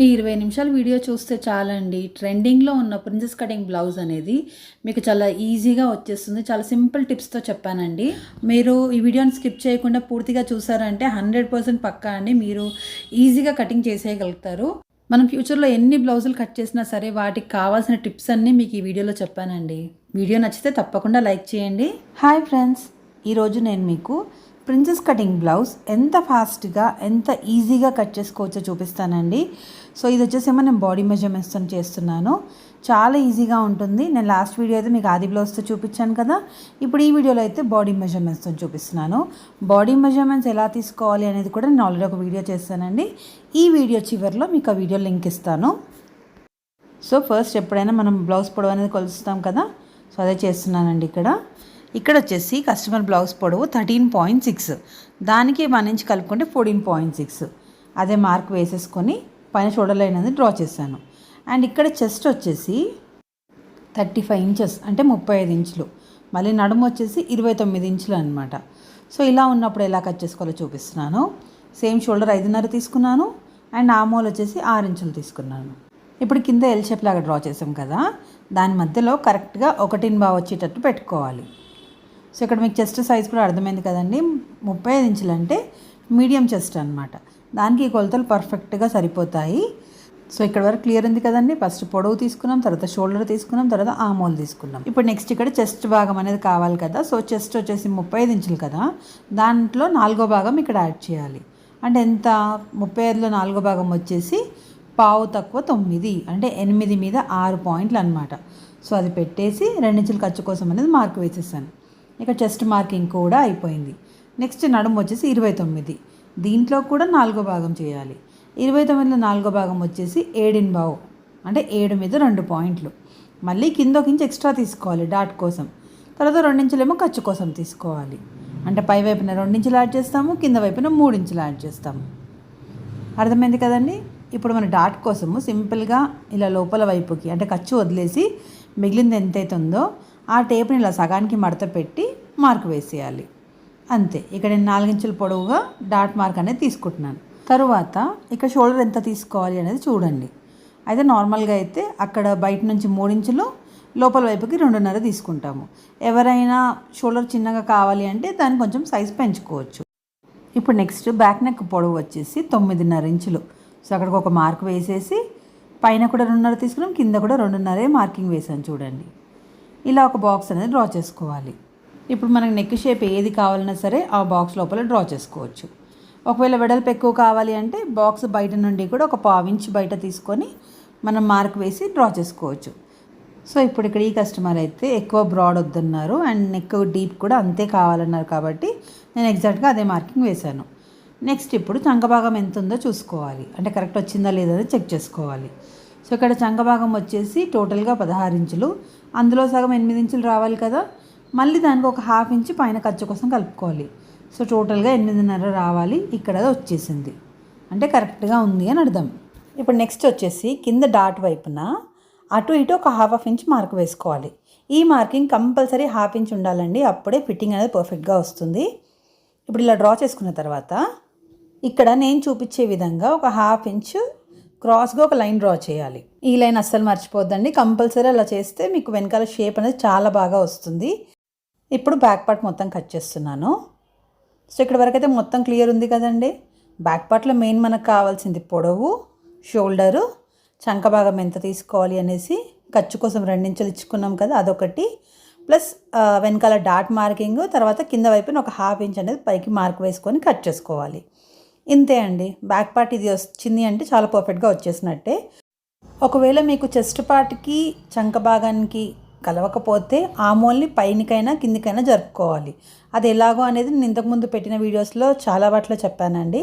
ఈ ఇరవై నిమిషాల వీడియో చూస్తే చాలండి. ట్రెండింగ్లో ఉన్న ప్రిన్సెస్ కటింగ్ బ్లౌజ్ అనేది మీకు చాలా ఈజీగా వచ్చేస్తుంది. చాలా సింపుల్ టిప్స్తో చెప్పానండి. మీరు ఈ వీడియోని స్కిప్ చేయకుండా పూర్తిగా చూసారంటే హండ్రెడ్ పర్సెంట్ పక్కా అండి. మీరు ఈజీగా కటింగ్ చేసేయగలుగుతారు. మనం ఫ్యూచర్లో ఎన్ని బ్లౌజులు కట్ చేసినా సరే వాటికి కావాల్సిన టిప్స్ అన్నీ మీకు ఈ వీడియోలో చెప్పానండి. వీడియో నచ్చితే తప్పకుండా లైక్ చేయండి. హాయ్ ఫ్రెండ్స్ ఈరోజు నేను మీకు ప్రిన్సెస్ కటింగ్ బ్లౌజ్ ఎంత ఫాస్ట్గా ఎంత ఈజీగా కట్ చేసుకోవచ్చో చూపిస్తానండి. సో ఇది వచ్చేసేమో నేను బాడీ మెజర్మెంట్స్తో చేస్తున్నాను. చాలా ఈజీగా ఉంటుంది. నేను లాస్ట్ వీడియో అయితే మీకు ఆది బ్లౌజ్తో చూపించాను కదా. ఇప్పుడు ఈ వీడియోలో అయితే బాడీ మెజర్మెంట్స్తో చూపిస్తున్నాను. బాడీ మెజర్మెంట్స్ ఎలా తీసుకోవాలి అనేది కూడా నేను ఆల్రెడీ ఒక వీడియో చేస్తానండి ఈ వీడియో చివరిలో మీకు ఆ వీడియో లింక్ ఇస్తాను. సో ఫస్ట్ ఎప్పుడైనా మనం బ్లౌజ్ పొడవు అనేది కొలుస్తాం కదా. సో అదే చేస్తున్నానండి ఇక్కడ. ఇక్కడ వచ్చేసి కస్టమర్ బ్లౌజ్ పొడవు థర్టీన్ పాయింట్ సిక్స్ దానికి వన్ ఇంచ్ కలుపుకుంటే ఫోర్టీన్ పాయింట్ సిక్స్ అదే మార్క్ వేసేసుకొని పైన షోల్డర్ లైన్ అనేది డ్రా చేశాను. అండ్ ఇక్కడ చెస్ట్ వచ్చేసి థర్టీ ఫైవ్ ఇంచెస్ అంటే ముప్పై ఐదు ఇంచులు. మళ్ళీ నడుము వచ్చేసి ఇరవై తొమ్మిది ఇంచులు అనమాట సో ఇలా ఉన్నప్పుడు ఎలా కట్ చేసుకోవాలో చూపిస్తున్నాను. సేమ్ షోల్డర్ ఐదున్నర తీసుకున్నాను. అండ్ ఆమోలు వచ్చేసి ఆరు ఇంచులు తీసుకున్నాను. ఇప్పుడు కింద ఎల్ షేప్ లాగా డ్రా చేసాం కదా. దాని మధ్యలో కరెక్ట్గా ఒకటిని బాగా వచ్చేటట్టు పెట్టుకోవాలి. సో ఇక్కడ మీకు చెస్ట్ సైజ్ కూడా అర్థమైంది కదండి. ముప్పై ఐదు ఇంచులు అంటే మీడియం చెస్ట్ అనమాట దానికి ఈ కొలతలు పర్ఫెక్ట్గా సరిపోతాయి. సో ఇక్కడ వరకు క్లియర్ ఉంది కదండి? ఫస్ట్ పొడవు తీసుకున్నాం తర్వాత షోల్డర్ తీసుకున్నాం తర్వాత ఆమోలు తీసుకున్నాం. ఇప్పుడు నెక్స్ట్ ఇక్కడ చెస్ట్ భాగం అనేది కావాలి కదా? సో చెస్ట్ వచ్చేసి ముప్పై ఐదు ఇంచులు కదా? దాంట్లో నాలుగో భాగం ఇక్కడ యాడ్ చేయాలి. అంటే ఎంత? ముప్పై ఐదులో నాలుగో భాగం వచ్చేసి పావు తక్కువ తొమ్మిది అంటే ఎనిమిది మీద ఆరు పాయింట్లు అనమాట సో అది పెట్టేసి రెండించుల ఖర్చు కోసం అనేది మార్క్ వేసేసాను. ఇక చెస్ట్ మార్కింగ్ కూడా అయిపోయింది. నెక్స్ట్ నడుము వచ్చేసి ఇరవై తొమ్మిది. దీంట్లో కూడా నాలుగో భాగం చేయాలి. ఇరవై తొమ్మిదిలో నాలుగో భాగం వచ్చేసి ఏడిన్ బావు. అంటే ఏడు మీద రెండు పాయింట్లు. మళ్ళీ కింద ఒక ఇంచు ఎక్స్ట్రా తీసుకోవాలి డాట్ కోసం. తర్వాత రెండించులేమో ఖర్చు కోసం తీసుకోవాలి. అంటే పై వైపున రెండించులు యాడ్ చేస్తాము కింద వైపున మూడించులు యాడ్ చేస్తాము. అర్థమైంది కదండి? ఇప్పుడు మన డాట్ కోసము సింపుల్గా ఇలా లోపల వైపుకి అంటే ఖర్చు వదిలేసి మిగిలింది ఎంతైతే ఉందో ఆ టేప్ని ఇలా సగానికి మడత పెట్టి మార్క్ వేసేయాలి. అంతే. ఇక్కడ నేను నాలుగించుల పొడవుగా డాట్ మార్క్ అనేది తీసుకుంటున్నాను. తరువాత ఇక్కడ షోల్డర్ ఎంత తీసుకోవాలి అనేది చూడండి. అయితే నార్మల్గా అయితే అక్కడ బయట నుంచి మూడించులు లోపల వైపుకి రెండున్నర తీసుకుంటాము. ఎవరైనా షోల్డర్ చిన్నగా కావాలి అంటే దాన్ని కొంచెం సైజ్ పెంచుకోవచ్చు. ఇప్పుడు నెక్స్ట్ బ్యాక్ నెక్ పొడవు వచ్చేసి తొమ్మిదిన్నర ఇంచులు. సో అక్కడికి ఒక మార్క్ వేసేసి పైన కూడా రెండున్నర తీసుకున్నాం కింద కూడా రెండున్నరే మార్కింగ్ వేసాను చూడండి. ఇలా ఒక బాక్స్ అనేది డ్రా చేసుకోవాలి. ఇప్పుడు మనకు నెక్ షేప్ ఏది కావాలన్నా సరే ఆ బాక్స్ లోపల డ్రా చేసుకోవచ్చు. ఒకవేళ వెడల్పు ఎక్కువ కావాలి అంటే బాక్స్ బయట నుండి కూడా ఒక పావించి బయట తీసుకొని మనం మార్క్ వేసి డ్రా చేసుకోవచ్చు. సో ఇప్పుడు ఇక్కడ ఈ కస్టమర్ అయితే ఎక్కువ బ్రాడ్ వద్దన్నారు అండ్ నెక్ డీప్ కూడా అంతే కావాలన్నారు కాబట్టి నేను ఎగ్జాక్ట్గా అదే మార్కింగ్ వేశాను. నెక్స్ట్ ఇప్పుడు చంగభాగం ఎంత ఉందో చూసుకోవాలి. అంటే కరెక్ట్ వచ్చిందా లేదా అని చెక్ చేసుకోవాలి. సో ఇక్కడ చంగభాగం వచ్చేసి టోటల్గా పదహారు ఇంచులు. అందులో సగం ఎనిమిది ఇంచులు రావాలి కదా. మళ్ళీ దానికి ఒక హాఫ్ ఇంచ్ పైన ఖర్చు కోసం కలుపుకోవాలి. సో టోటల్గా ఎనిమిదిన్నర రావాలి. ఇక్కడ వచ్చేసింది. అంటే కరెక్ట్గా ఉంది అని అర్థం. ఇప్పుడు నెక్స్ట్ వచ్చేసి కింద డాట్ వైపున అటు ఇటు ఒక హాఫ్ ఆఫ్ ఇంచ్ మార్క్ వేసుకోవాలి. ఈ మార్కింగ్ కంపల్సరీ హాఫ్ ఇంచ్ ఉండాలండి. అప్పుడే ఫిట్టింగ్ అనేది పర్ఫెక్ట్గా వస్తుంది. ఇప్పుడు ఇలా డ్రా చేసుకున్న తర్వాత ఇక్కడ నేను చూపించే విధంగా ఒక హాఫ్ ఇంచ్ క్రాస్గా ఒక లైన్ డ్రా చేయాలి. ఈ లైన్ అస్సలు మర్చిపోద్దండి. కంపల్సరీ అలా చేస్తే మీకు వెనకాల షేప్ అనేది చాలా బాగా వస్తుంది. ఇప్పుడు బ్యాక్ పార్ట్ మొత్తం కట్ చేస్తున్నాను. సో ఇక్కడ వరకు అయితే మొత్తం క్లియర్ ఉంది కదండి. బ్యాక్ పార్ట్లో మెయిన్ మనకు కావాల్సింది పొడవు షోల్డరు చంక భాగం ఎంత తీసుకోవాలి అనేసి ఖర్చు కోసం రెండించులు ఇచ్చుకున్నాం కదా అదొకటి. ప్లస్ వెనకాల డాట్ మార్కింగ్ తర్వాత కింద వైపున ఒక హాఫ్ ఇంచ్ అనేది పైకి మార్క్ వేసుకొని కట్ చేసుకోవాలి. ఇంతే అండి. బ్యాక్ పార్ట్ ఇది వచ్చింది అంటే చాలా పర్ఫెక్ట్గా వచ్చేసినట్టే. ఒకవేళ మీకు చెస్ట్ పార్ట్కి చంక భాగానికి కలవకపోతే ఆమోల్ని పైనకైనా కిందికైనా జరుపుకోవాలి. అది ఎలాగో అనేది నేను ఇంతకుముందు పెట్టిన వీడియోస్లో చాలా వాటిలో చెప్పానండి.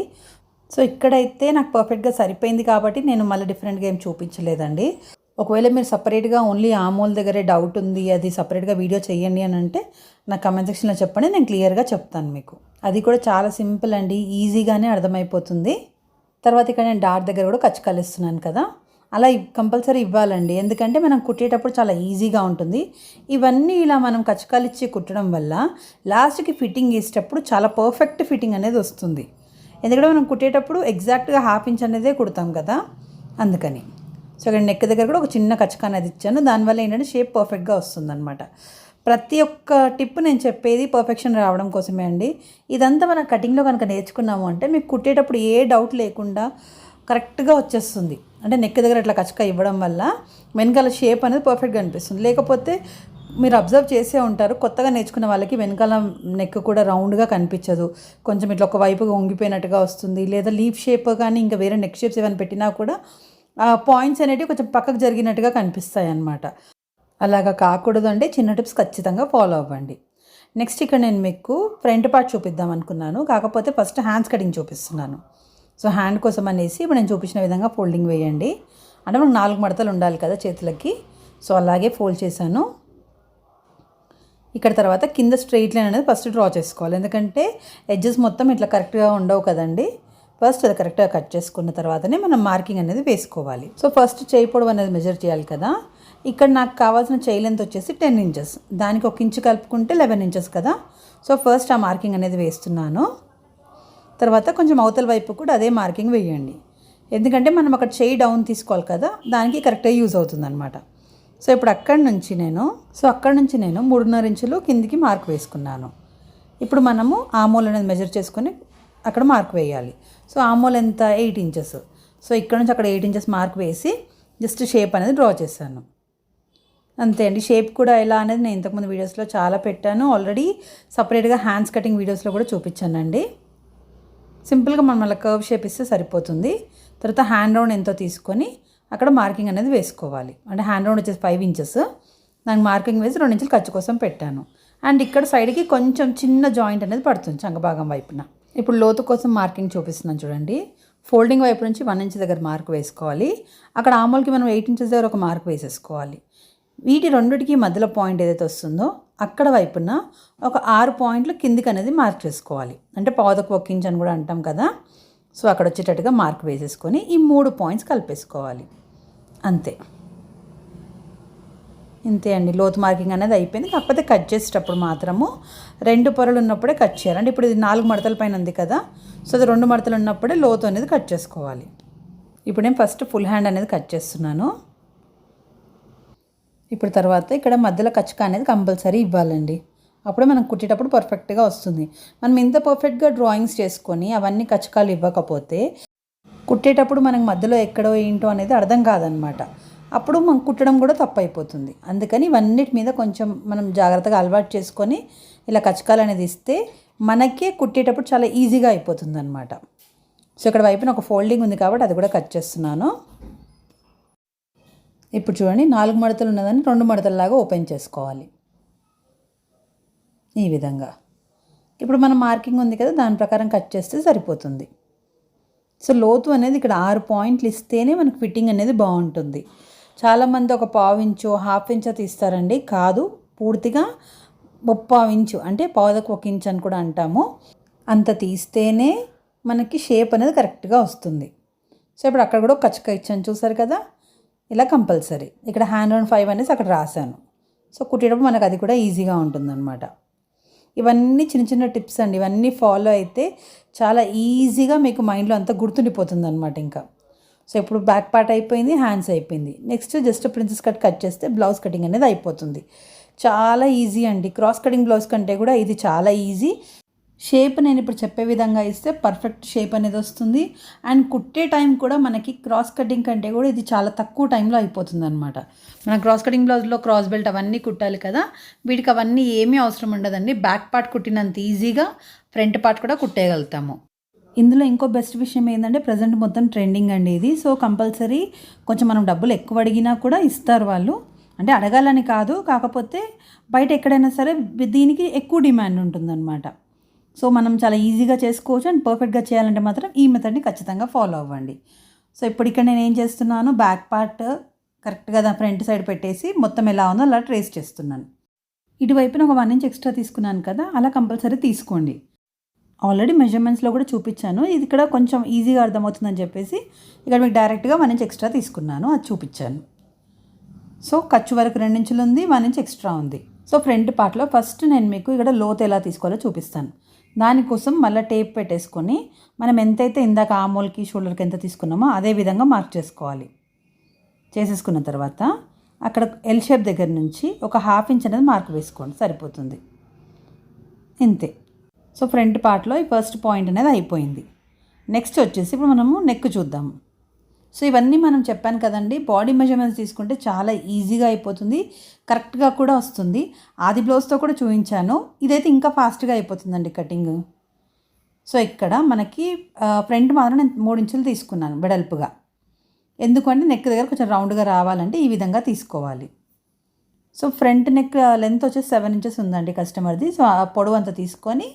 సో ఇక్కడైతే నాకు పర్ఫెక్ట్గా సరిపోయింది కాబట్టి నేను మళ్ళీ డిఫరెంట్గా ఏం చూపించలేదండి. ఒకవేళ మీరు సపరేట్గా ఓన్లీ ఆమోల్ దగ్గరే డౌట్ ఉంది అది సపరేట్గా వీడియో చేయండి అని అంటే నా కమెంట్ సెక్షన్లో చెప్పండి నేను క్లియర్గా చెప్తాను మీకు. అది కూడా చాలా సింపుల్ అండి ఈజీగానే అర్థమైపోతుంది. తర్వాత ఇక్కడ నేను డాట్ దగ్గర కూడా ఖర్చు కలిస్తున్నాను కదా. అలా కంపల్సరీ ఇవ్వాలండి. ఎందుకంటే మనం కుట్టేటప్పుడు చాలా ఈజీగా ఉంటుంది. ఇవన్నీ ఇలా మనం కచ్చకాలిచ్చి కుట్టడం వల్ల లాస్ట్కి ఫిట్టింగ్ వేసేటప్పుడు చాలా పర్ఫెక్ట్ ఫిట్టింగ్ అనేది వస్తుంది. ఎందుకంటే మనం కుట్టేటప్పుడు ఎగ్జాక్ట్గా హాఫ్ ఇంచ్ అనేదే కుడతాం కదా అందుకని. సో ఇక్కడ నెక్ దగ్గర కూడా ఒక చిన్న కచక అనేది ఇచ్చాను. దానివల్ల ఏంటంటే షేప్ పర్ఫెక్ట్గా వస్తుందన్నమాట. ప్రతి ఒక్క టిప్ నేను చెప్పేది పర్ఫెక్షన్ రావడం కోసమే అండి. ఇదంతా మనం కటింగ్లో కనుక నేర్చుకున్నాము అంటే మీకు కుట్టేటప్పుడు ఏ డౌట్ లేకుండా కరెక్ట్గా వచ్చేస్తుంది. అంటే నెక్ దగ్గర ఇట్లా కచ్చక ఇవ్వడం వల్ల వెనకాల షేప్ అనేది పర్ఫెక్ట్గా అనిపిస్తుంది. లేకపోతే మీరు అబ్జర్వ్ చేసే ఉంటారు కొత్తగా నేర్చుకున్న వాళ్ళకి వెనకాల నెక్ కూడా రౌండ్గా కనిపించదు. కొంచెం ఇట్లా ఒక వైపుగా వంగిపోయినట్టుగా వస్తుంది. లేదా లీఫ్ షేప్ కానీ ఇంకా వేరే నెక్ షేప్స్ ఏమైనా పెట్టినా కూడా ఆ పాయింట్స్ అనేటివి కొంచెం పక్కకు జరిగినట్టుగా కనిపిస్తాయి అన్నమాట అలాగా కాకూడదు అంటే చిన్న టిప్స్ ఖచ్చితంగా ఫాలో అవ్వండి. నెక్స్ట్ ఇక్కడ నేను మీకు ఫ్రంట్ పార్ట్ చూపిద్దాం అనుకున్నాను. కాకపోతే ఫస్ట్ హ్యాండ్స్ కటింగ్ చూపిస్తున్నాను. సో హ్యాండ్ కోసం అనేసి ఇప్పుడు నేను చూపించిన విధంగా ఫోల్డింగ్ వేయండి. అంటే మనకు నాలుగు మడతలు ఉండాలి కదా చేతులకి. సో అలాగే ఫోల్డ్ చేశాను. ఇక్కడ తర్వాత కింద స్ట్రెయిట్ లైన్ అనేది ఫస్ట్ డ్రా చేసుకోవాలి. ఎందుకంటే ఎడ్జెస్ మొత్తం ఇట్లా కరెక్ట్గా ఉండవు కదండి. ఫస్ట్ అది కరెక్ట్గా కట్ చేసుకున్న తర్వాతనే మనం మార్కింగ్ అనేది వేసుకోవాలి. సో ఫస్ట్ చేయి పొడవు అనేది మెజర్ చేయాలి కదా. ఇక్కడ నాకు కావాల్సిన చేయి లెంత్ వచ్చేసి టెన్ ఇంచెస్ దానికి ఒక ఇంచు కలుపుకుంటే లెవెన్ ఇంచెస్ కదా. సో ఫస్ట్ ఆ మార్కింగ్ అనేది వేస్తున్నాను. తర్వాత కొంచెం అవతల వైపు కూడా అదే మార్కింగ్ వేయండి. ఎందుకంటే మనం అక్కడ చేయి డౌన్ తీసుకోవాలి కదా దానికి కరెక్ట్గా యూజ్ అవుతుందన్నమాట. సో ఇప్పుడు అక్కడి నుంచి నేను సో అక్కడి నుంచి నేను మూడున్నర ఇంచులు కిందికి మార్క్ వేసుకున్నాను. ఇప్పుడు మనము ఆమోల్ అనేది మెజర్ చేసుకొని అక్కడ మార్క్ వేయాలి. సో ఆమోల్ ఎంత? Eight inches. సో ఇక్కడ నుంచి అక్కడ ఎయిట్ ఇంచెస్ మార్క్ వేసి జస్ట్ షేప్ అనేది డ్రా చేశాను. అంతే అండి. షేప్ కూడా ఎలా అనేది నేను ఇంతకుముందు వీడియోస్లో చాలా పెట్టాను. ఆల్రెడీ సపరేట్గా హ్యాండ్స్ కటింగ్ వీడియోస్లో కూడా చూపించానండి. సింపుల్గా మనం అలా కర్వ్ షేప్ ఇస్తే సరిపోతుంది. తర్వాత హ్యాండ్ రౌండ్ ఎంతో తీసుకొని అక్కడ మార్కింగ్ అనేది వేసుకోవాలి. అంటే హ్యాండ్ రౌండ్ వచ్చేసి ఫైవ్ ఇంచెస్. దానికి మార్కింగ్ వేసి రెండు ఇంచులు ఖర్చు కోసం పెట్టాను. అండ్ ఇక్కడ సైడ్కి కొంచెం చిన్న జాయింట్ అనేది పడుతుంది చంగభాగం వైపున. ఇప్పుడు లోతు కోసం మార్కింగ్ చూపిస్తున్నాను చూడండి. ఫోల్డింగ్ వైపు నుంచి వన్ ఇంచ్ దగ్గర మార్క్ వేసుకోవాలి. అక్కడ ఆమూలకి మనం ఎయిట్ ఇంచెస్ దగ్గర ఒక మార్క్ వేసేసుకోవాలి. వీటి రెండిటికి మధ్యలో పాయింట్ ఏదైతే వస్తుందో అక్కడ వైపున ఒక ఆరు పాయింట్లు కిందికి అనేది మార్క్ చేసుకోవాలి. అంటే పాదకు ఒక ఇంచ్ అని కూడా అంటాం కదా. సో అక్కడ వచ్చేటట్టుగా మార్క్ వేసేసుకొని ఈ మూడు పాయింట్స్ కలిపేసుకోవాలి. అంతే. ఇంతే అండి. లోతు మార్కింగ్ అనేది అయిపోయింది. కాకపోతే కట్ చేసేటప్పుడు మాత్రము రెండు పొరలు ఉన్నప్పుడే కట్ చేయాలి. అంటే ఇప్పుడు ఇది నాలుగు మడతల పైన ఉంది కదా. సో అది రెండు మడతలు ఉన్నప్పుడే లోతు అనేది కట్ చేసుకోవాలి. ఇప్పుడు నేను ఫస్ట్ ఫుల్ హ్యాండ్ అనేది కట్ చేస్తున్నాను. ఇప్పుడు తర్వాత ఇక్కడ మధ్యలో కచ్చక అనేది కంపల్సరీ ఇవ్వాలండి. అప్పుడే మనం కుట్టేటప్పుడు పర్ఫెక్ట్గా వస్తుంది. మనం ఇంత పర్ఫెక్ట్గా డ్రాయింగ్స్ చేసుకొని అవన్నీ కచ్చకాలు ఇవ్వకపోతే కుట్టేటప్పుడు మనకు మధ్యలో ఎక్కడో ఏంటో అనేది అర్థం కాదనమాట. అప్పుడు మనం కుట్టడం కూడా తప్పు అయిపోతుంది అందుకని ఇవన్నిటి మీద కొంచెం మనం జాగ్రత్తగా అలవాటు చేసుకొని ఇలా కచ్చకాలు అనేది ఇస్తే మనకే కుట్టేటప్పుడు చాలా ఈజీగా అయిపోతుంది అనమాట సో ఇక్కడ వైపున ఒక ఫోల్డింగ్ ఉంది కాబట్టి అది కూడా కట్ చేస్తున్నాను. ఇప్పుడు చూడండి నాలుగు మడతలు ఉన్నదాన్ని రెండు మడతలలాగా ఓపెన్ చేసుకోవాలి. ఈ విధంగా. ఇప్పుడు మన మార్కింగ్ ఉంది కదా దాని ప్రకారం కట్ చేస్తే సరిపోతుంది. సో లోతు అనేది ఇక్కడ ఆరు పాయింట్లు ఇస్తేనే మనకు ఫిట్టింగ్ అనేది బాగుంటుంది. చాలామంది ఒక పావు ఇంచు హాఫ్ ఇంచో తీస్తారండి. కాదు పూర్తిగా ముప్పావు ఇంచు అంటే పావుదకు ఒక ఇంచు అని కూడా అంటాము. అంత తీస్తేనే మనకి షేప్ అనేది కరెక్ట్గా వస్తుంది. సో ఇప్పుడు అక్కడ కూడా ఒక కచ్చక ఇచ్చాను చూసారు కదా? ఇలా కంపల్సరీ. ఇక్కడ హ్యాండ్ అండ్ ఫైవ్ అనేసి అక్కడ రాశాను. సో కుట్టేటప్పుడు మనకు అది కూడా ఈజీగా ఉంటుందన్నమాట. ఇవన్నీ చిన్న చిన్న టిప్స్ అండి. ఇవన్నీ ఫాలో అయితే చాలా ఈజీగా మీకు మైండ్లో అంతా గుర్తుండిపోతుంది అనమాట ఇంకా. సో ఇప్పుడు బ్యాక్ పార్ట్ అయిపోయింది హ్యాండ్స్ అయిపోయింది. Next just princess cut cut చేస్తే బ్లౌజ్ కటింగ్ అనేది అయిపోతుంది. చాలా ఈజీ అండి. క్రాస్ కటింగ్ బ్లౌజ్ కంటే కూడా ఇది చాలా ఈజీ షేప్ నేను ఇప్పుడు చెప్పే విధంగా ఇస్తే పర్ఫెక్ట్ షేప్ అనేది వస్తుంది. అండ్ కుట్టే టైం కూడా మనకి క్రాస్ కటింగ్ కంటే కూడా ఇది చాలా తక్కువ టైంలో అయిపోతుంది అనమాట మన క్రాస్ కటింగ్ బ్లౌజ్లో క్రాస్ బెల్ట్ అవన్నీ కుట్టాలి కదా వీటికి అవన్నీ ఏమీ అవసరం ఉండదండి. బ్యాక్ పార్ట్ కుట్టినంత ఈజీగా ఫ్రంట్ పార్ట్ కూడా కుట్టేయగలుగుతాము. ఇందులో ఇంకో బెస్ట్ విషయం ఏంటంటే ప్రజెంట్ మొత్తం ట్రెండింగ్ అండి ఇది. సో కంపల్సరీ కొంచెం మనం డబ్బులు ఎక్కువ అడిగినా కూడా ఇస్తారు వాళ్ళు. అంటే అడగాలని కాదు కాకపోతే బయట ఎక్కడైనా సరే దీనికి ఎక్కువ డిమాండ్ ఉంటుందన్నమాట. సో మనం చాలా ఈజీగా చేసుకోవచ్చు అండ్ పర్ఫెక్ట్గా చేయాలంటే మాత్రం ఈ మెథడ్ని ఖచ్చితంగా ఫాలో అవ్వండి. సో ఇప్పుడు ఇక్కడ నేను ఏం చేస్తున్నాను? బ్యాక్ పార్ట్ కరెక్ట్గా దాని ఫ్రంట్ సైడ్ పెట్టేసి మొత్తం ఎలా ఉందో అలా ట్రేస్ చేస్తున్నాను. ఇటువైపున ఒక వన్ ఇంచ్ ఎక్స్ట్రా తీసుకున్నాను కదా అలా కంపల్సరీ తీసుకోండి. ఆల్రెడీ మెజర్మెంట్స్లో కూడా చూపించాను. ఇది ఇక్కడ కొంచెం ఈజీగా అర్థమవుతుందని చెప్పేసి ఇక్కడ మీకు డైరెక్ట్గా వన్ ఇంచ్ ఎక్స్ట్రా తీసుకున్నాను. అది చూపించాను. సో ఖర్చు వరకు రెండు ఇంచులు ఉంది వన్ ఇంచ్ ఎక్స్ట్రా ఉంది. సో ఫ్రంట్ పార్ట్లో ఫస్ట్ నేను మీకు ఇక్కడ లోత్ ఎలా తీసుకోవాలో చూపిస్తాను. దానికోసం మళ్ళీ టేప్ పెట్టేసుకొని మనం ఎంతైతే ఇందాక ఆమోల్కి షోల్డర్కి ఎంత తీసుకున్నామో అదే విధంగా మార్క్ చేసుకోవాలి. చేసేసుకున్న తర్వాత అక్కడ ఎల్ షేప్ దగ్గర నుంచి ఒక హాఫ్ ఇంచ్ అనేది మార్క్ వేసుకోండి సరిపోతుంది. ఇంతే. సో ఫ్రంట్ పార్ట్లో ఈ ఫస్ట్ పాయింట్ అనేది అయిపోయింది. నెక్స్ట్ వచ్చేసి ఇప్పుడు మనము నెక్ చూద్దాము. సో ఇవన్నీ మనం చెప్పాను కదండి. బాడీ మెజర్మెంట్స్ తీసుకుంటే చాలా ఈజీగా అయిపోతుంది. కరెక్ట్గా కూడా వస్తుంది. ఆది బ్లౌజ్తో కూడా చూపించాను. ఇదైతే ఇంకా ఫాస్ట్గా అయిపోతుందండి కటింగ్. సో ఇక్కడ మనకి ఫ్రంట్ మాత్రం నేను మూడు ఇంచులు తీసుకున్నాను వెడల్పుగా. ఎందుకంటే నెక్ దగ్గర కొంచెం రౌండ్గా రావాలంటే ఈ విధంగా తీసుకోవాలి. సో ఫ్రంట్ నెక్ లెంత్ వచ్చేసి సెవెన్ ఇంచెస్ ఉందండి కస్టమర్ది. సో ఆ పొడవు అంతా తీసుకొని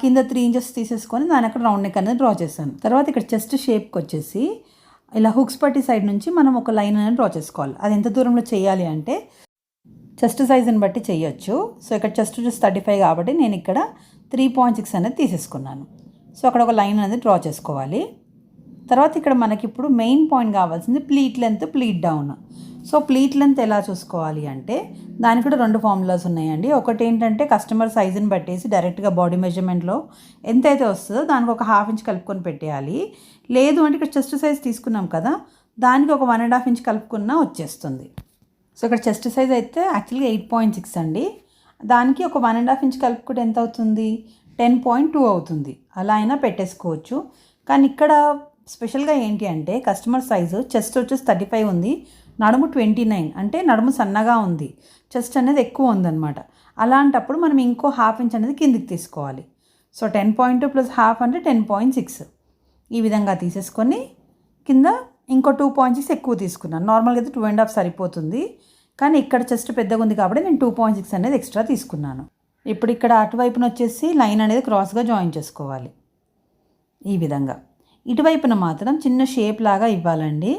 కింద త్రీ ఇంచెస్ తీసేసుకొని దాని అక్కడ రౌండ్ నెక్ అనేది డ్రా చేశాను. తర్వాత ఇక్కడ చెస్ట్ షేప్కి వచ్చేసి ఇలా హుక్స్ పట్టి సైడ్ నుంచి మనం ఒక లైన్ అనేది డ్రా చేసుకోవాలి. అది ఎంత దూరంలో చేయాలి అంటే చెస్ట్ సైజుని బట్టి చేయొచ్చు. సో ఇక్కడ చెస్ట్ జస్ట్ థర్టీ ఫైవ్ కాబట్టి నేను ఇక్కడ త్రీ పాయింట్ సిక్స్ అనేది తీసేసుకున్నాను. సో అక్కడ ఒక లైన్ అనేది డ్రా చేసుకోవాలి. తర్వాత ఇక్కడ మనకి ఇప్పుడు మెయిన్ పాయింట్ కావాల్సింది pleat length pleat down. So pleat length ఎలా చూసుకోవాలి అంటే దానికి కూడా రెండు ఫార్ములాస్ ఉన్నాయండి. ఒకటి ఏంటంటే కస్టమర్ సైజుని బట్టేసి డైరెక్ట్గా బాడీ మెజర్మెంట్లో ఎంతైతే వస్తుందో దానికి ఒక హాఫ్ ఇంచ్ కలుపుకొని పెట్టేయాలి. లేదు అంటే ఇక్కడ చెస్ట్ సైజ్ తీసుకున్నాం కదా దానికి ఒక వన్ అండ్ హాఫ్ ఇంచ్ కలుపుకున్నా వచ్చేస్తుంది. సో ఇక్కడ చెస్ట్ సైజ్ అయితే యాక్చువల్గా ఎయిట్ పాయింట్ సిక్స్ అండి. దానికి ఒక వన్ అండ్ హాఫ్ ఇంచ్ కలుపుకుంటే ఎంత అవుతుంది? టెన్ పాయింట్ టూ అవుతుంది. అలా అయినా పెట్టేసుకోవచ్చు. కానీ ఇక్కడ స్పెషల్గా ఏంటి అంటే కస్టమర్ సైజు చెస్ట్ వచ్చేసి థర్టీ ఫైవ్ ఉంది. నడుము ట్వంటీ నైన్ అంటే నడుము సన్నగా ఉంది. చెస్ట్ అనేది ఎక్కువ ఉందన్నమాట. అలాంటప్పుడు మనం ఇంకో హాఫ్ ఇంచ్ అనేది కిందికి తీసుకోవాలి. So ten point two plus half అంటే టెన్ పాయింట్ సిక్స్. ఈ విధంగా తీసేసుకొని కింద ఇంకో టూ పాయింట్ సిక్స్ ఎక్కువ తీసుకున్నాను. నార్మల్గా అయితే టూ అండ్ హాఫ్ సరిపోతుంది. కానీ ఇక్కడ చెస్ట్ పెద్దగా ఉంది కాబట్టి నేను టూ పాయింట్ సిక్స్ అనేది ఎక్స్ట్రా తీసుకున్నాను. ఇప్పుడు ఇక్కడ అటువైపున వచ్చేసి లైన్ అనేది క్రాస్గా జాయిన్ చేసుకోవాలి. ఈ విధంగా. ఇటువైపున మాత్రం చిన్న షేప్ లాగా ఇవ్వాలండి.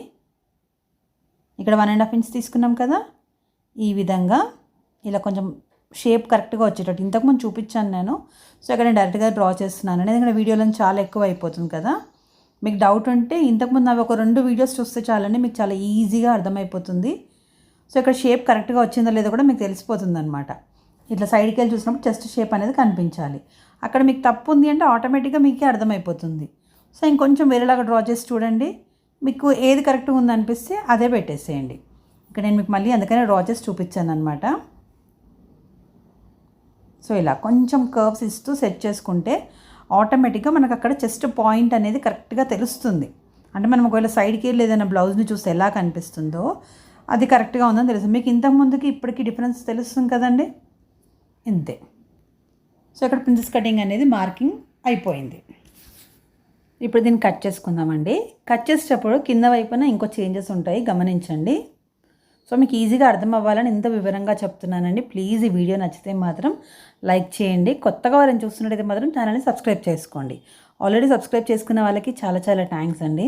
ఇక్కడ వన్ అండ్ హాఫ్ ఇంచ్ తీసుకున్నాం కదా. ఈ విధంగా ఇలా కొంచెం షేప్ కరెక్ట్గా వచ్చేటట్టు. ఇంతకుముందు చూపించాను నేను. సో ఇక్కడ నేను డైరెక్ట్గా డ్రా చేస్తున్నాను. ఎందుకంటే వీడియోలో చాలా ఎక్కువ అయిపోతుంది కదా. మీకు డౌట్ ఉంటే ఇంతకుముందు అవి ఒక రెండు వీడియోస్ చూస్తే చాలండి మీకు చాలా ఈజీగా అర్థమైపోతుంది. సో ఇక్కడ షేప్ కరెక్ట్గా వచ్చిందో లేదో కూడా మీకు తెలిసిపోతుంది అనమాట ఇట్లా సైడ్కి వెళ్ళి చూసినప్పుడు చెస్ట్ షేప్ అనేది కనిపించాలి. అక్కడ మీకు తప్పు ఉంది అంటే ఆటోమేటిక్గా మీకే అర్థమైపోతుంది. సో ఇంకొంచెం వేరేలాగా డ్రా చేసి చూడండి. మీకు ఏది కరెక్ట్గా ఉందనిపిస్తే అదే పెట్టేసేయండి. ఇక్కడ నేను మీకు మళ్ళీ అందుకనే డ్రా చేసి చూపించాను అనమాట సో ఇలా కొంచెం కర్వ్స్ ఇస్తూ సెట్ చేసుకుంటే ఆటోమేటిక్గా మనకు అక్కడ చెస్ట్ పాయింట్ అనేది కరెక్ట్గా తెలుస్తుంది. అంటే మనం ఒకవేళ సైడ్కి వెళ్ళి ఏదైనా బ్లౌజ్ని చూస్తే ఎలా కనిపిస్తుందో అది కరెక్ట్గా ఉందని తెలుసు మీకు ఇంతకుముందుకి ఇప్పటికి డిఫరెన్స్ తెలుస్తుంది కదండి? ఇంతే. సో ఇక్కడ ప్రిన్సెస్ కటింగ్ అనేది మార్కింగ్ అయిపోయింది. ఇప్పుడు దీన్ని కట్ చేసుకుందామండి. కట్ చేసేటప్పుడు కింద వైపున ఇంకో చేంజెస్ ఉంటాయి. గమనించండి. సో మీకు ఈజీగా అర్థం అవ్వాలని ఇంత వివరంగా చెప్తున్నానండి. ప్లీజ్ ఈ వీడియో నచ్చితే మాత్రం లైక్ చేయండి. కొత్తగా వారిని చూస్తున్నట్టయితే మాత్రం ఛానల్ని సబ్స్క్రైబ్ చేసుకోండి. ఆల్రెడీ సబ్స్క్రైబ్ చేసుకున్న వాళ్ళకి చాలా చాలా థ్యాంక్స్ అండి.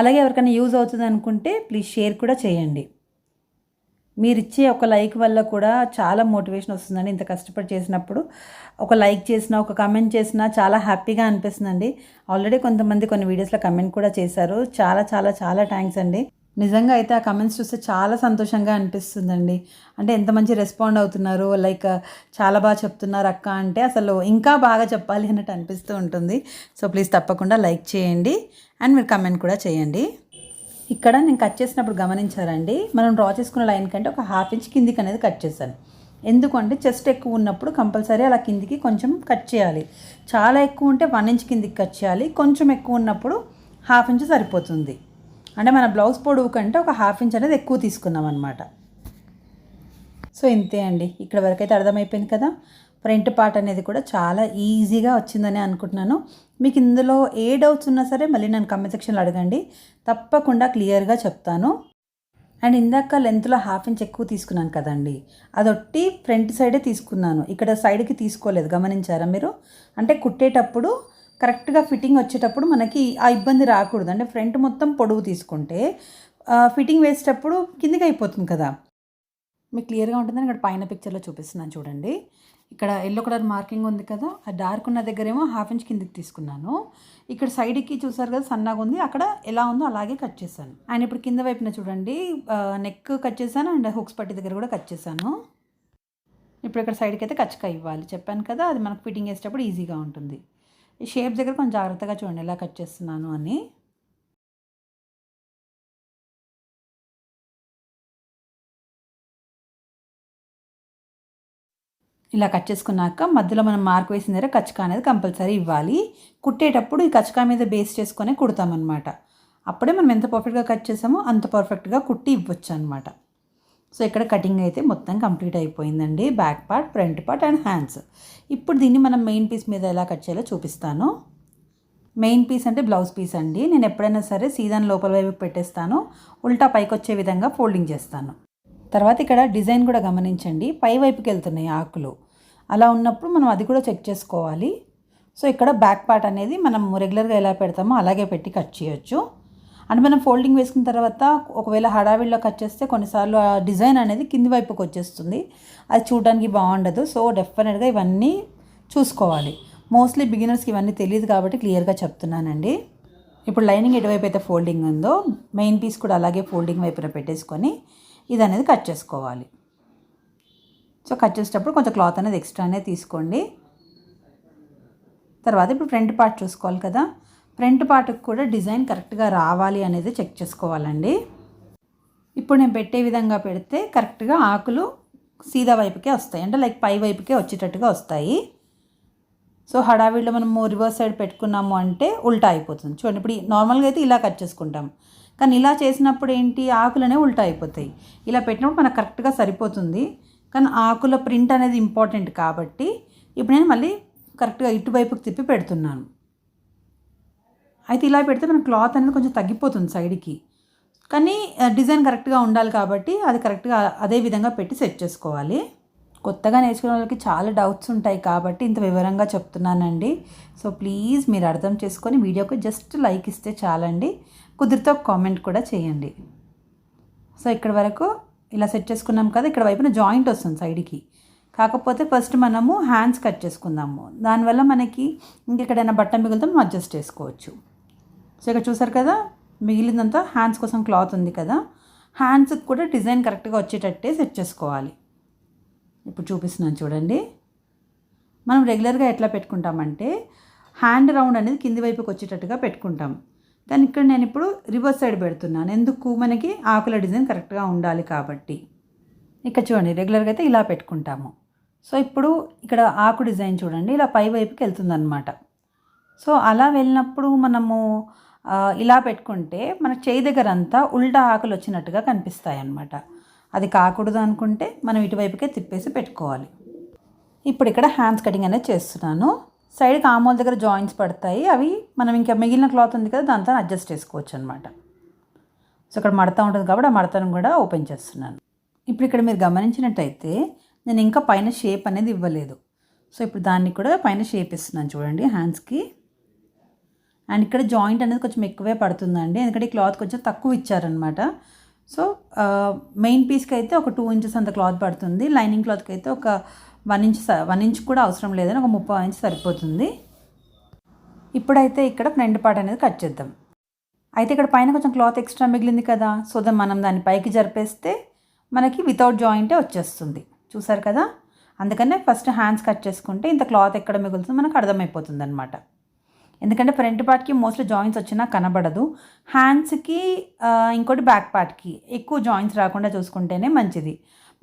అలాగే ఎవరికైనా యూజ్ అవుతుంది అనుకుంటే ప్లీజ్ షేర్ కూడా చేయండి. మీరు ఇచ్చే ఒక లైక్ వల్ల కూడా చాలా మోటివేషన్ వస్తుందండి. ఇంత కష్టపడి చేసినప్పుడు ఒక లైక్ చేసినా ఒక కమెంట్ చేసినా చాలా హ్యాపీగా అనిపిస్తుందండి. ఆల్రెడీ కొంతమంది కొన్ని వీడియోస్లో కమెంట్ కూడా చేశారు. చాలా చాలా చాలా థ్యాంక్స్ అండి. నిజంగా అయితే ఆ కమెంట్స్ చూస్తే చాలా సంతోషంగా అనిపిస్తుందండి. అంటే ఎంత మంచి రెస్పాండ్ అవుతున్నారు లైక్ చాలా బాగా చెప్తున్నారు అక్క అంటే అసలు ఇంకా బాగా చెప్పాలి అన్నట్టు అనిపిస్తూ ఉంటుంది. సో ప్లీజ్ తప్పకుండా లైక్ చేయండి అండ్ మీరు కమెంట్ కూడా చేయండి. ఇక్కడ నేను కట్ చేసినప్పుడు గమనించారండి మనం డ్రా చేసుకున్న లైన్ కంటే ఒక హాఫ్ ఇంచ్ కిందికి అనేది కట్ చేశాను. ఎందుకంటే చెస్ట్ ఎక్కువ ఉన్నప్పుడు కంపల్సరీ అలా కిందికి కొంచెం కట్ చేయాలి. చాలా ఎక్కువ ఉంటే వన్ ఇంచ్ కిందికి కట్ చేయాలి కొంచెం ఎక్కువ ఉన్నప్పుడు హాఫ్ ఇంచ్ సరిపోతుంది. అంటే మన బ్లౌజ్ పొడవు కంటే ఒక హాఫ్ ఇంచ్ అనేది ఎక్కువ తీసుకున్నాం అనమాట సో ఇంతే అండి. ఇక్కడ వరకు అయితే అర్థమైపోయింది కదా. ఫ్రంట్ పార్ట్ అనేది కూడా చాలా ఈజీగా వచ్చిందని అనుకుంటున్నాను. మీకు ఇందులో ఏ డౌట్స్ ఉన్నా సరే మళ్ళీ నన్ను కమెంట్ సెక్షన్లో అడగండి. తప్పకుండా క్లియర్గా చెప్తాను. అండ్ ఇందాక లెంత్లో హాఫ్ ఇంచ్ ఎక్కువ తీసుకున్నాను కదండి. అదొట్టి ఫ్రంట్ సైడే తీసుకున్నాను. ఇక్కడ సైడ్కి తీసుకోలేదు. గమనించారా మీరు? అంటే కుట్టేటప్పుడు కరెక్ట్గా ఫిట్టింగ్ వచ్చేటప్పుడు మనకి ఆ ఇబ్బంది రాకూడదు. అంటే ఫ్రంట్ మొత్తం పొడవు తీసుకుంటే ఫిట్టింగ్ వేసేటప్పుడు కిందికి అయిపోతుంది కదా. మీకు క్లియర్గా ఉంటుందని ఇక్కడ పైన పిక్చర్లో చూపిస్తున్నాను చూడండి. ఇక్కడ ఎల్లో కలర్ మార్కింగ్ ఉంది కదా. ఆ డార్క్ ఉన్న దగ్గరేమో హాఫ్ ఇంచ్ కిందికి తీసుకున్నాను. ఇక్కడ సైడ్కి చూసారు కదా సన్నగా ఉంది. అక్కడ ఎలా ఉందో అలాగే కట్ చేశాను. అండ్ ఇప్పుడు కింద వైపున చూడండి నెక్ కట్ చేశాను అండ్ హుక్స్ పట్టి దగ్గర కూడా కట్ చేశాను. ఇప్పుడు ఇక్కడ సైడ్కి అయితే కచ్చక ఇవ్వాలి. చెప్పాను కదా అది మనకు ఫిట్టింగ్ వేసేటప్పుడు ఈజీగా ఉంటుంది. ఈ షేప్ దగ్గర కొంచెం జాగ్రత్తగా చూడండి ఎలా కట్ చేస్తున్నాను అని. ఇలా కట్ చేసుకున్నాక మధ్యలో మనం మార్క్ వేసిన దగ్గర కచ్చకా అనేది కంపల్సరీ ఇవ్వాలి. కుట్టేటప్పుడు ఈ కచ్చకా మీద బేస్ చేసుకొని కుడతామన్నమాట. అప్పుడే మనం ఎంత పర్ఫెక్ట్గా కట్ చేసామో అంత పర్ఫెక్ట్గా కుట్టి ఇవ్వచ్చు అనమాట సో ఇక్కడ కటింగ్ అయితే మొత్తం కంప్లీట్ అయిపోయిందండి. Back part front part and hands ఇప్పుడు దీన్ని మనం మెయిన్ పీస్ మీద ఎలా కట్ చేయాలో చూపిస్తాను. మెయిన్ పీస్ అంటే బ్లౌజ్ పీస్ అండి. నేను ఎప్పుడైనా సరే సీజన్ లోపల వైపు పెట్టేస్తాను. ఉల్టా పైకి వచ్చే విధంగా ఫోల్డింగ్ చేస్తాను. తర్వాత ఇక్కడ డిజైన్ కూడా గమనించండి. పై వైపుకి వెళ్తున్నాయి ఆకులు. అలా ఉన్నప్పుడు మనం అది కూడా చెక్ చేసుకోవాలి. సో ఇక్కడ బ్యాక్ పార్ట్ అనేది మనం రెగ్యులర్గా ఎలా పెడతామో అలాగే పెట్టి కట్ చేయొచ్చు. అంటే మనం ఫోల్డింగ్ వేసుకున్న తర్వాత ఒకవేళ హడావిడిలో కట్ చేస్తే కొన్నిసార్లు ఆ డిజైన్ అనేది కింది వైపుకి వచ్చేస్తుంది. అది చూడడానికి బాగుండదు. సో డెఫినెట్గా ఇవన్నీ చూసుకోవాలి. మోస్ట్లీ బిగినర్స్కి ఇవన్నీ తెలియదు కాబట్టి క్లియర్గా చెప్తున్నానండి. ఇప్పుడు లైనింగ్ ఎటువైపు అయితే ఫోల్డింగ్ ఉందో మెయిన్ పీస్ కూడా అలాగే ఫోల్డింగ్ వైపున పెట్టేసుకొని ఇది అనేది కట్ చేసుకోవాలి. సో కట్ చేసేటప్పుడు కొంచెం క్లాత్ అనేది ఎక్స్ట్రానే తీసుకోండి. తర్వాత ఇప్పుడు ఫ్రంట్ పార్ట్ చూసుకోవాలి కదా. ఫ్రంట్ పార్ట్కి కూడా డిజైన్ కరెక్ట్గా రావాలి అనేది చెక్ చేసుకోవాలండి. ఇప్పుడు నేను పెట్టే విధంగా పెడితే కరెక్ట్గా ఆకులు సీదా వైపుకే వస్తాయి. అంటే లైక్ పై వైపుకే వచ్చేటట్టుగా వస్తాయి. సో హడావిడిలో మనము రివర్స్ సైడ్ పెట్టుకున్నాము అంటే ఉల్టా అయిపోతుంది. చూడండి ఇప్పుడు నార్మల్గా అయితే ఇలా కట్ చేసుకుంటాం. కానీ ఇలా చేసినప్పుడు ఏంటి? ఆకులనే ఉల్టా అయిపోతాయి. ఇలా పెట్టినప్పుడు మనకు కరెక్ట్గా సరిపోతుంది. కానీ ఆకుల ప్రింట్ అనేది ఇంపార్టెంట్ కాబట్టి ఇప్పుడు నేను మళ్ళీ కరెక్ట్గా ఇటువైపుకి తిప్పి పెడుతున్నాను. అయితే ఇలా పెడితే మన క్లాత్ అనేది కొంచెం తగ్గిపోతుంది సైడ్కి. కానీ డిజైన్ కరెక్ట్గా ఉండాలి కాబట్టి అది కరెక్ట్గా అదే విధంగా పెట్టి సెట్ చేసుకోవాలి. కొత్తగా నేర్చుకునే వాళ్ళకి చాలా డౌట్స్ ఉంటాయి కాబట్టి ఇంత వివరంగా చెప్తున్నానండి. సో ప్లీజ్ మీరు అర్థం చేసుకొని వీడియోకి జస్ట్ లైక్ ఇస్తే చాలండి. కుదిరితే ఒక కామెంట్ కూడా చేయండి. సో ఇక్కడ వరకు ఇలా సెట్ చేసుకున్నాం కదా ఇక్కడ వైపున జాయింట్ వస్తుంది సైడ్కి. కాకపోతే ఫస్ట్ మనము హ్యాండ్స్ కట్ చేసుకుందాము. దానివల్ల మనకి ఇంకెక్కడైనా బట్ట మిగులుతాం అడ్జస్ట్ చేసుకోవచ్చు. సో ఇక్కడ చూసారు కదా మిగిలిందంతా హ్యాండ్స్ కోసం క్లాత్ ఉంది కదా. హ్యాండ్స్కి కూడా డిజైన్ కరెక్ట్గా వచ్చేటట్టే సెట్ చేసుకోవాలి. ఇప్పుడు చూపిస్తున్నాను చూడండి. మనం రెగ్యులర్గా ఎట్లా పెట్టుకుంటామంటే హ్యాండ్ రౌండ్ అనేది కింది వైపుకి వచ్చేటట్టుగా పెట్టుకుంటాం. కానీ ఇక్కడ నేను ఇప్పుడు రివర్స్ సైడ్ పెడుతున్నాను. ఎందుకు? మనకి ఆకుల డిజైన్ కరెక్ట్గా ఉండాలి కాబట్టి. ఇక్కడ చూడండి రెగ్యులర్గా అయితే ఇలా పెట్టుకుంటాము. సో ఇప్పుడు ఇక్కడ ఆకు డిజైన్ చూడండి ఇలా పై వైపుకి వెళ్తుందన్నమాట. సో అలా వెళ్ళినప్పుడు మనము ఇలా పెట్టుకుంటే మన చేయి దగ్గర అంతా ఉల్టా ఆకులు వచ్చినట్టుగా కనిపిస్తాయి అన్నమాట అది కాకూడదు అనుకుంటే మనం ఇటువైపుకే తిప్పేసి పెట్టుకోవాలి. ఇప్పుడు ఇక్కడ హ్యాండ్స్ కటింగ్ అనేది చేస్తున్నాను. సైడ్కి ఆమోల్ దగ్గర జాయింట్స్ పడతాయి. అవి మనం ఇంకా మిగిలిన క్లాత్ ఉంది కదా దాంతో అడ్జస్ట్ చేసుకోవచ్చు అనమాట సో ఇక్కడ మడత ఉంటుంది కాబట్టి ఆ మడతను కూడా ఓపెన్ చేస్తున్నాను. ఇప్పుడు ఇక్కడ మీరు గమనించినట్టయితే నేను ఇంకా పైన షేప్ అనేది ఇవ్వలేదు. సో ఇప్పుడు దాన్ని కూడా పైన షేప్ ఇస్తున్నాను చూడండి హ్యాండ్స్కి. అండ్ ఇక్కడ జాయింట్ అనేది కొంచెం ఎక్కువే పడుతుందండి. ఎందుకంటే క్లాత్ కొంచెం తక్కువ ఇచ్చారనమాట సో మెయిన్ పీస్కి అయితే ఒక టూ ఇంచెస్ అంత క్లాత్ పడుతుంది. లైనింగ్ క్లాత్కి అయితే ఒక వన్ ఇంచ్ వన్ ఇంచ్ కూడా అవసరం లేదని ఒక ముప్పై ఇంచ్ సరిపోతుంది. ఇప్పుడైతే ఇక్కడ ఫ్రంట్ పార్ట్ అనేది కట్ చేద్దాం. అయితే ఇక్కడ పైన కొంచెం క్లాత్ ఎక్స్ట్రా మిగిలింది కదా సో దా మనం దాన్ని పైకి జరిపేస్తే మనకి వితౌట్ జాయింటే వచ్చేస్తుంది. చూసారు కదా? అందుకనే ఫస్ట్ హ్యాండ్స్ కట్ చేసుకుంటే ఇంత క్లాత్ ఎక్కడ మిగులుతుందో మనకు అర్థమైపోతుంది అనమాట ఎందుకంటే ఫ్రంట్ పార్ట్కి మోస్ట్లీ జాయింట్స్ వచ్చినా కనబడదు. హ్యాండ్స్కి ఇంకోటి బ్యాక్ పార్ట్కి ఎక్కువ జాయింట్స్ రాకుండా చూసుకుంటేనే మంచిది.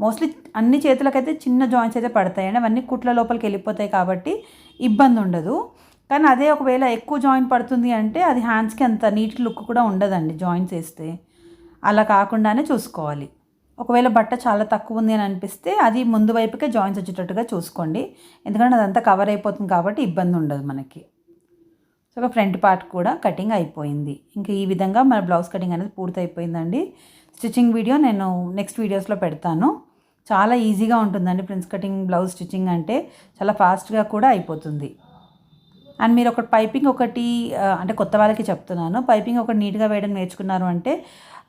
మోస్ట్లీ అన్ని చేతులకైతే చిన్న జాయింట్స్ అయితే పడతాయండి. అవన్నీ కుట్ల లోపలికి వెళ్ళిపోతాయి కాబట్టి ఇబ్బంది ఉండదు. కానీ అదే ఒకవేళ ఎక్కువ జాయింట్ పడుతుంది అంటే అది హ్యాండ్స్కి అంత నీట్ లుక్ కూడా ఉండదండి జాయింట్స్ వేస్తే. అలా కాకుండానే చూసుకోవాలి. ఒకవేళ బట్ట చాలా తక్కువ ఉంది అని అనిపిస్తే అది ముందు వైపుకే జాయింట్స్ వచ్చేటట్టుగా చూసుకోండి. ఎందుకంటే అదంతా కవర్ అయిపోతుంది కాబట్టి ఇబ్బంది ఉండదు మనకి. సో ఫ్రంట్ పార్ట్ కూడా కటింగ్ అయిపోయింది. ఇంకా ఈ విధంగా మన బ్లౌజ్ కటింగ్ అనేది పూర్తయిపోయిందండి. స్టిచ్చింగ్ వీడియో నేను నెక్స్ట్ వీడియోస్లో పెడతాను. చాలా ఈజీగా ఉంటుందండి ప్రిన్స్ కటింగ్ బ్లౌజ్ స్టిచ్చింగ్ అంటే. చాలా ఫాస్ట్గా కూడా అయిపోతుంది. అండ్ మీరు ఒక పైపింగ్ ఒకటి అంటే కొత్త వాళ్ళకి చెప్తున్నాను. పైపింగ్ ఒకటి నీట్గా వేయడం నేర్చుకున్నారు అంటే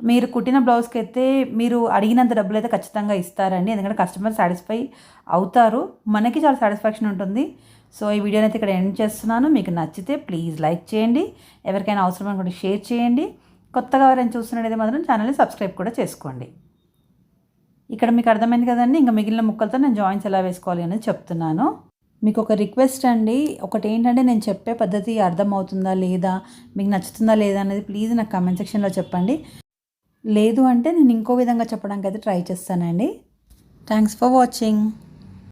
మీరు కుట్టిన బ్లౌజ్కి అయితే మీరు అడిగినంత డబ్బులు అయితే ఖచ్చితంగా ఇస్తారండి. ఎందుకంటే కస్టమర్ సాటిస్ఫై అవుతారు. మనకి చాలా సాటిస్ఫాక్షన్ ఉంటుంది. సో ఈ వీడియోని అయితే ఇక్కడ ఎండ్ చేస్తున్నాను. మీకు నచ్చితే ప్లీజ్ లైక్ చేయండి. ఎవరికైనా అవసరం అనుకుంటే షేర్ చేయండి. కొత్తగా ఎవరైనా చూస్తున్నట్టయితే మాత్రం ఛానల్ని సబ్స్క్రైబ్ కూడా చేసుకోండి. ఇక్కడ మీకు అర్థమైంది కదండి? ఇంకా మిగిలిన ముక్కలతో నేను జాయింట్స్ ఎలా వేసుకోవాలి అనేది చెప్తున్నాను. మీకు ఒక రిక్వెస్ట్ అండి. ఒకటి ఏంటంటే నేను చెప్పే పద్ధతి అర్థమవుతుందా లేదా? మీకు నచ్చుతుందా లేదా అనేది ప్లీజ్ నాకు కామెంట్ సెక్షన్లో చెప్పండి. లేదు అంటే నేను ఇంకో విధంగా చెప్పడానికి అయితే ట్రై చేస్తానండి. Thanks for watching